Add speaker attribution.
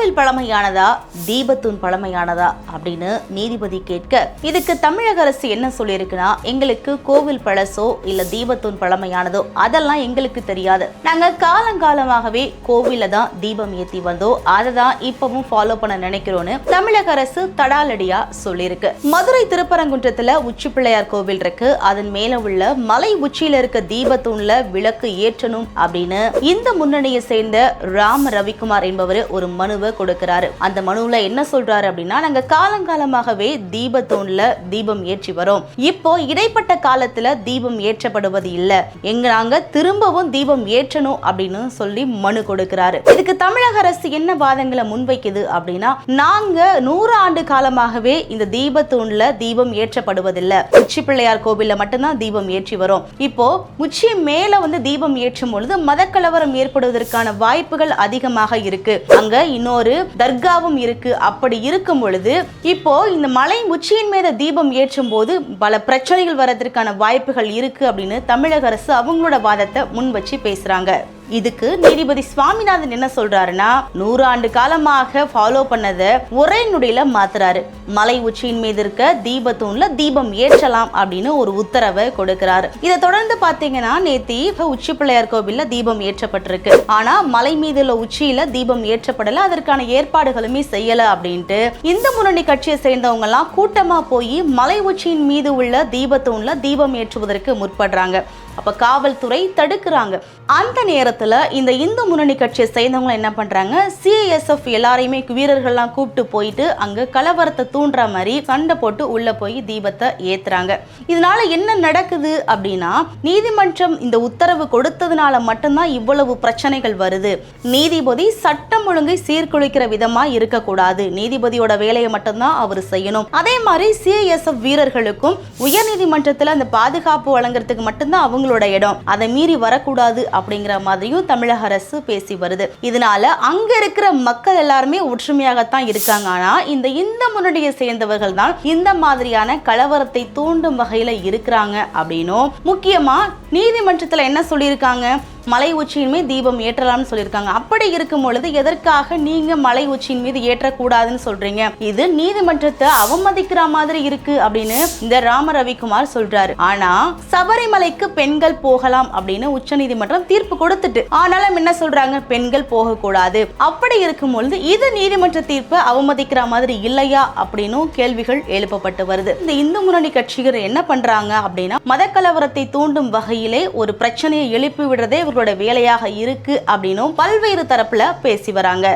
Speaker 1: கோவில் பழமையானதா? தீபத்தூன் பழமையானதா? அப்படின்னு நீதிபதி கேட்க இதுக்கு தமிழக அரசு என்ன சொல்லியிருக்குன்னா எங்களுக்கு கோவில் பழசோ இல்ல தீபத்தூன் பழமையானதோ அதெல்லாம் எங்களுக்கு தெரியாது. நாங்க காலங்காலமாகவே கோவில தான் தீபம் ஏத்தி வந்தோம். அதை தான் இப்பவும் ஃபாலோ பண்ண நினைக்கிறோம்னு தமிழக அரசு தடாலடியா சொல்லியிருக்கு. மதுரை திருப்பரங்குன்றத்துல உச்சி பிள்ளையார் கோவில் இருக்கு. அதன் மேல உள்ள மலை உச்சியில இருக்க தீபத்தூண்ல விளக்கு ஏற்றணும் அப்படின்னு இந்த முன்னணியை சேர்ந்த ராம ரவிக்குமார் என்பவர் ஒரு மனுவை கொடுக்கிறாரு. அந்த மனுவில் என்ன சொல்றாரு அப்படின்னா நாங்க காலங்காலமாகவே தீபத்தூண்ல தீபம் ஏற்றி வரோம். இப்போ இடைப்பட்ட காலத்துல தீபம் ஏற்றப்படுவது இல்ல. எங்க நாங்க திரும்பவும் தீபம் ஏற்றணும் அப்படின்னு சொல்லி மனு கொடுக்கிறாரு. இதுக்கு தமிழக அரசு என்ன வாதங்களை முன்வைக்குது அப்படின்னா நாங்க நூறு ஆண்டு காலமாகவே இந்த தீபத்தூண்ல தீபம் ஏற்றப்படுவதில்லை. உச்சி பிள்ளையார் கோவில்ல மட்டும்தான் தீபம் ஏற்றி வரும். இப்போ உச்சி மேல வந்து தீபம் ஏற்றும் பொழுது மதக்கலவரம் ஏற்படுவதற்கான வாய்ப்புகள் அதிகமாக இருக்கு. அங்க இன்னொரு தர்காவும் இருக்கு. அப்படி இருக்கும் பொழுது இப்போ இந்த மலை உச்சியின் மேல தீபம் ஏற்றும் போது பல பிரச்சனைகள் வர்றதற்கான வாய்ப்புகள் இருக்கு அப்படின்னு தமிழக அரசு அவங்களோட வாதத்தை முன் வச்சு பேசுறாங்க. இதுக்கு நீதிபதி சுவாமிநாதன் என்ன சொல்றாருன்னா நூறு ஆண்டு காலமாக ஃபாலோ பண்ணதை ஒரே நொடியில மாத்துறாரு. மலை உச்சியின் மீது இருக்க தீபத்தூண்ல தீபம் ஏற்றலாம் அப்படின்னு ஒரு உத்தரவை கொடுக்கிறாரு. இதை தொடர்ந்து பாத்தீங்கன்னா நேத்தி உச்சி பிள்ளையார் கோவில்ல தீபம் ஏற்றப்பட்டிருக்கு. ஆனா மலை மீது உள்ள உச்சியில தீபம் ஏற்றப்படல அதற்கான ஏற்பாடுகளுமே செய்யல அப்படின்ட்டு இந்த முன்னணி கட்சியை சேர்ந்தவங்க எல்லாம் கூட்டமா போய் மலை உச்சியின் மீது உள்ள தீபத்தூண்ல தீபம் ஏற்றுவதற்கு முற்படுறாங்க. அப்ப காவல்துறை தடுக்கிறாங்க. அந்த நேரத்தில் இந்த இந்து முன்னணி கட்சியை சேர்ந்தவங்க என்ன பண்றாங்க? சிஐஎஸ்எஃப் எல்லாரையுமே வீரர்கள்லாம் கூப்பிட்டு போயிட்டு அங்க கலவரத்தை தூண்டுற மாதிரி சண்டை போட்டு உள்ள போய் தீபத்தை ஏத்துறாங்க. இதனால என்ன நடக்குது அப்படின்னா நீதிமன்றம் இந்த உத்தரவு கொடுத்ததுனால மட்டும்தான் இவ்வளவு பிரச்சனைகள் வருது. நீதிபதி சட்டம் ஒழுங்கை சீர்குலைக்கிற விதமா இருக்கக்கூடாது. நீதிபதியோட வேலையை மட்டும்தான் அவர் செய்யணும். அதே மாதிரி சிஐஎஸ்எஃப் வீரர்களுக்கும் உயர்நீதிமன்றத்தில் அந்த பாதுகாப்பு வழங்குறதுக்கு மட்டும்தான் அவங்களோட இடம். அதை மீறி வரக்கூடாது அப்படிங்கிற மாதிரி மாதிரியும் தமிழக அரசு பேசி வருது. இதனால அங்க இருக்கிற மக்கள் எல்லாருமே ஒற்றுமையாகத்தான் இருக்காங்க. ஆனா இந்த இந்த முன்னணியை சேர்ந்தவர்கள் தான் இந்த மாதிரியான கலவரத்தை தூண்டும் வகையில இருக்கிறாங்க அப்படின்னும் முக்கியமா நீதிமன்றத்துல என்ன சொல்லியிருக்காங்க? மலை உச்சியின் மீது தீபம் ஏற்றலாம்னு சொல்லியிருக்காங்க. அப்படி இருக்கும் பொழுது எதற்காக நீங்க மலை உச்சியின் மீது ஏற்றக்கூடாதுன்னு சொல்றீங்க? இது நீதிமன்றத்தை அவமதிக்கிற மாதிரி இருக்கு அப்படின்னு இந்த ராம ரவிக்குமார் சொல்றாரு. ஆனா சபரிமலைக்கு பெண்கள் போகலாம் அப்படின்னு உச்ச நீதிமன்றம் தீர்ப்பு கொடுத்துட்டு ஆனாலும் என்ன சொல்றாங்க? பெண்கள் போகக்கூடாது. அப்படி இருக்கும் பொழுது இது நீதிமன்ற தீர்ப்பை அவமதிக்கிற மாதிரி இல்லையா அப்படின்னு கேள்விகள் எழுப்பப்பட்டு வருது. இந்த இந்து முன்னணி கட்சிகள் என்ன பண்றாங்க அப்படின்னா மதக்கலவரத்தை தூண்டும் வகையிலே ஒரு பிரச்சனையை எழுப்பி விடுறதே இவர்களோட வேலையாக இருக்கு அப்படின்னும் பல்வேறு தரப்புல பேசி வராங்க.